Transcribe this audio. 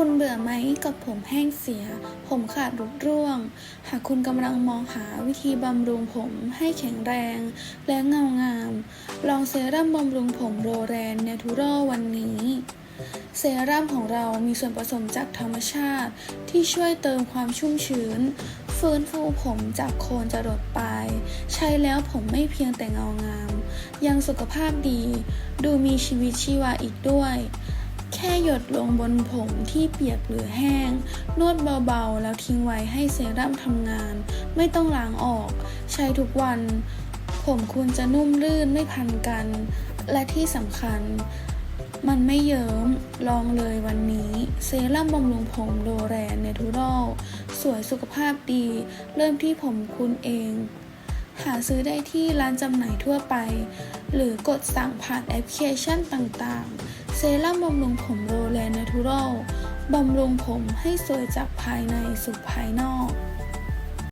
คุณเบื่อไหมกับผมแห้งเสีย ผมขาดรุดร่วง หากคุณกำลังมองหาวิธีบำรุงผมให้แข็งแรง และเงางาม ลองเซรั่มบำรุงผมโรแรนเนทูรอวันนี้ เซรั่มของเรามีส่วนผสมจากธรรมชาติ ที่ช่วยเติมความชุ่มชื้น ฟื้นฟูผมจากโคนจรดปลาย ใช้แล้วผมไม่เพียงแต่เงางาม ยังสุขภาพดี ดูมีชีวิตชีวาอีกด้วย แค่หยดลงบนผมที่เปียกหรือแห้ง นวดเบาๆ แล้วทิ้งไว้ให้เซรั่มทำงาน ไม่ต้องล้างออก ใช้ทุกวัน ผมคุณจะนุ่มลื่นไม่พันกัน และที่สำคัญ มันไม่เยิ้ม ลองเลยวันนี้ เซรั่มบำรุงผมโดแรนเนทูรอลสวยสุขภาพดี เริ่มที่ผมคุณเอง หาซื้อได้ที่ร้านจำหน่ายทั่วไป หรือกดสั่งผ่านแอปพลิเคชันต่างๆ เซรั่มบำรุงผมโรแลนเนทูรัลบำรุงผมให้สวยจากภายในสู่ภายนอก